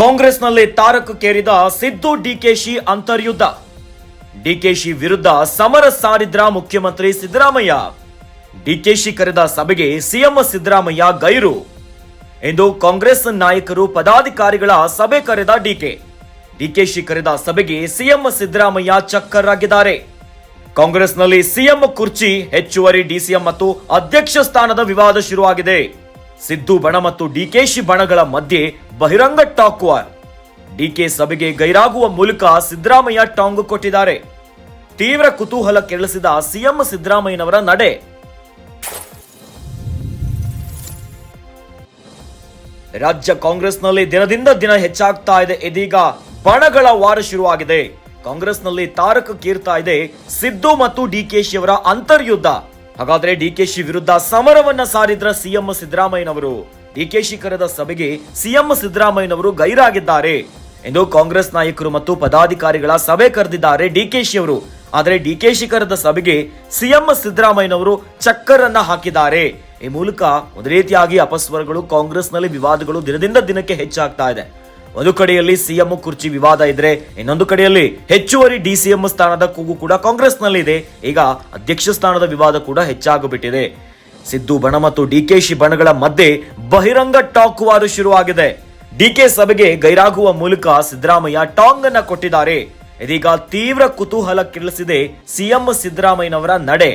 ಕಾಂಗ್ರೆಸ್ನಲ್ಲಿ ತಾರಕಕ್ಕೇರಿದ ಸಿದ್ದು ಡಿಕೆಶಿ ಅಂತರ್ಯುದ್ಧ. ಡಿಕೆಶಿ ವಿರುದ್ಧ ಸಮರ ಸಾರಿದ್ರ ಮುಖ್ಯಮಂತ್ರಿ ಸಿದ್ದರಾಮಯ್ಯ. ಡಿಕೆಶಿ ಕರೆದ ಸಭೆಗೆ ಸಿಎಂ ಸಿದ್ದರಾಮಯ್ಯ ಗೈರು. ಎಂದು ಕಾಂಗ್ರೆಸ್ ನಾಯಕರು ಪದಾಧಿಕಾರಿಗಳ ಸಭೆ ಕರೆದ ಡಿಕೆ. ಡಿಕೆಶಿ ಕರೆದ ಸಭೆಗೆ ಸಿಎಂ ಸಿದ್ದರಾಮಯ್ಯ ಚಕ್ಕರ್ ಆಗಿದ್ದಾರೆ ಕಾಂಗ್ರೆಸ್ನಲ್ಲಿ ಸಿಎಂ ಕುರ್ಚಿ ಹೆಚ್ಚುವರಿ ಡಿಸಿಎಂ ಮತ್ತು ಅಧ್ಯಕ್ಷ ಸ್ಥಾನದ ವಿವಾದ ಶುರುವಾಗಿದೆ. ಸಿದ್ದು ಬಣ ಮತ್ತು ಡಿಕೆಶಿ ಬಣಗಳ ಮಧ್ಯೆ ಬಹಿರಂಗ ಟಾಕ್ ವಾರ್. ಡಿಕೆ ಸಭೆಗೆ ಗೈರಾಗುವ ಮೂಲಕ ಸಿದ್ದರಾಮಯ್ಯ ಟಾಂಗ್ ಕೊಟ್ಟಿದ್ದಾರೆ. ತೀವ್ರ ಕುತೂಹಲ ಕೆರಳಿಸಿದ ಸಿಎಂ ಸಿದ್ದರಾಮಯ್ಯನವರ ನಡೆ. ರಾಜ್ಯ ಕಾಂಗ್ರೆಸ್ನಲ್ಲಿ ದಿನದಿಂದ ದಿನ ಹೆಚ್ಚಾಗ್ತಾ ಇದೆ ಇದೀಗ ಬಣಗಳ ವಾರ ಶುರುವಾಗಿದೆ. ಕಾಂಗ್ರೆಸ್ನಲ್ಲಿ ತಾರಕಕ್ಕೇರ್ತಾ ಇದೆ ಸಿದ್ದು ಮತ್ತು ಡಿಕೆಶಿ ಅವರ ಅಂತರ್ಯುದ್ಧ. ಹಾಗಾದ್ರೆ ಡಿಕೆಶಿ ವಿರುದ್ಧ ಸಮರವನ್ನ ಸಾರಿದ್ರ ಸಿಎಂ ಸಿದ್ದರಾಮಯ್ಯನವರು ಡಿಕೆಶಿ ಕರೆದ ಸಭೆಗೆ ಸಿಎಂ ಸಿದ್ದರಾಮಯ್ಯನವರು ಗೈರಾಗಿದ್ದಾರೆ ಎಂದು ಕಾಂಗ್ರೆಸ್ ನಾಯಕರು ಮತ್ತು ಪದಾಧಿಕಾರಿಗಳ ಸಭೆ ಕರೆದಿದ್ದಾರೆ ಡಿಕೆಶಿ ಅವರು. ಆದರೆ ಡಿಕೆಶಿ ಕರೆದ ಸಭೆಗೆ ಸಿಎಂ ಸಿದ್ದರಾಮಯ್ಯನವರು ಚಕ್ಕರನ್ನ ಹಾಕಿದ್ದಾರೆ. ಈ ಮೂಲಕ ಒಂದು ರೀತಿಯಾಗಿ ಅಪಸ್ವರಗಳು ಕಾಂಗ್ರೆಸ್ನಲ್ಲಿ ವಿವಾದಗಳು ದಿನದಿಂದ ದಿನಕ್ಕೆ ಹೆಚ್ಚಾಗ್ತಾ ಇದೆ. ಒಂದು ಕಡೆಯಲ್ಲಿ ಸಿಎಂ ಕುರ್ಚಿ ವಿವಾದ ಇದ್ರೆ ಇನ್ನೊಂದು ಕಡೆಯಲ್ಲಿ ಹೆಚ್ಚುವರಿ ಡಿಸಿಎಂ ಸ್ಥಾನದ ಕೂಗು ಕೂಡ ಕಾಂಗ್ರೆಸ್ನಲ್ಲಿ ಇದೆ ಈಗ ಅಧ್ಯಕ್ಷ ಸ್ಥಾನದ ವಿವಾದ ಕೂಡ ಹೆಚ್ಚಾಗಿಬಿಟ್ಟಿದೆ. ಸಿದ್ದು ಬಣ ಮತ್ತು ಡಿಕೆಶಿ ಬಣಗಳ ಮಧ್ಯೆ ಬಹಿರಂಗ ಟಾಕ್ ವಾರು ಶುರುವಾಗಿದೆ ಡಿಕೆ ಸಭೆಗೆ ಗೈರಾಗುವ ಮೂಲಕ ಸಿದ್ದರಾಮಯ್ಯ ಟಾಂಗ್ ಅನ್ನ ಕೊಟ್ಟಿದ್ದಾರೆ. ಇದೀಗ ತೀವ್ರ ಕುತೂಹಲ ಕೆರಳಿಸಿದೆ ಸಿಎಂ ಸಿದ್ದರಾಮಯ್ಯನವರ ನಡೆ.